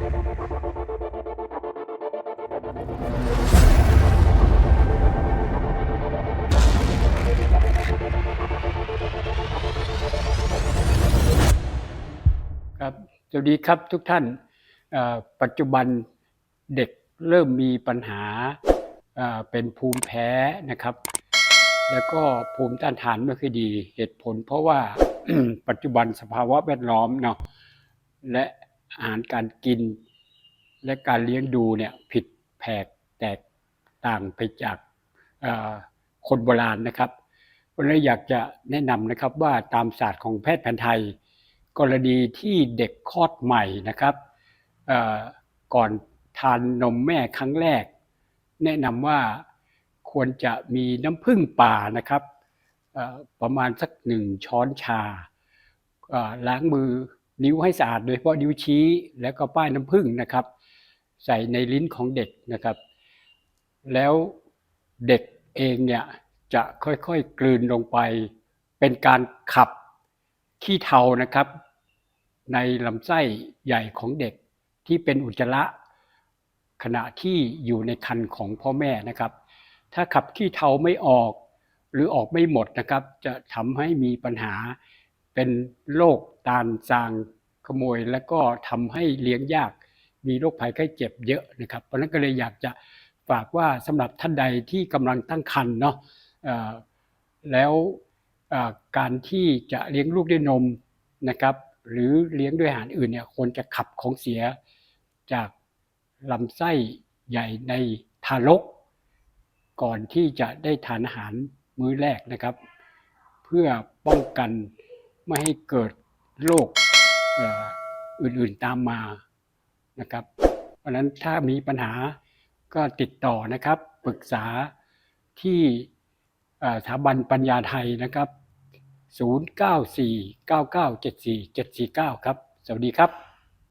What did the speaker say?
ครับสวัสดีครับทุกท่านปัจจุบันเด็กเริ่มมีปัญหาเป็นภูมิแพ้นะครับ แล้วก็ภูมิต้านทานไม่ค่อยดีเหตุผล เพราะว่าปัจจุบันสภาวะแวดล้อมเนาะและ อาหารการกิน และการเลี้ยงดูเนี่ยผิดแผกแตกต่างไปจากคนโบราณนะครับเพราะฉะนั้นอยากจะแนะนำนะครับว่าตามศาสตร์ของแพทย์แผนไทย กรณีที่เด็กคลอดใหม่นะครับก่อนทานนมแม่ครั้งแรก แนะนำว่าควรจะมีน้ำผึ้งป่านะครับประมาณสักหนึ่งช้อนชาล้างมือ นิ้วให้สะอาดโดยเฉพาะนิ้วชี้แล้วก็ป้ายน้ำผึ้งนะครับ ใส่ในลิ้นของเด็กนะครับ แล้วเด็กเองเนี่ยจะค่อยๆกลืนลงไป เป็นการขับขี้เทานะครับ ในลำไส้ใหญ่ของเด็กที่เป็นอุจจาระขณะที่อยู่ในคันของพ่อแม่นะครับ ถ้าขับขี้เทาไม่ออกหรือออกไม่หมดนะครับ จะทำให้มีปัญหา เป็นโรคตาลจางขโมย และก็ทำให้เลี้ยงยากมีโรคภัยไข้เจ็บเยอะนะครับ เพราะนั้นก็เลยอยากจะฝากว่าสำหรับท่านใดที่กำลังตั้งครรภ์เนาะแล้วการที่จะเลี้ยงลูกด้วยนมนะครับ หรือเลี้ยงด้วยอาหารอื่นเนี่ยควรจะขับของเสียจากลำไส้ใหญ่ในทารก ก่อนที่จะได้ทานอาหารมื้อแรกนะครับ เพื่อป้องกัน ไม่ให้เกิดโรคอื่นๆตามมานะครับ เพราะฉะนั้นถ้ามีปัญหาก็ติดต่อนะครับ ปรึกษาที่สถาบันปัญญาไทยนะครับ 0949974749 ครับ สวัสดีครับ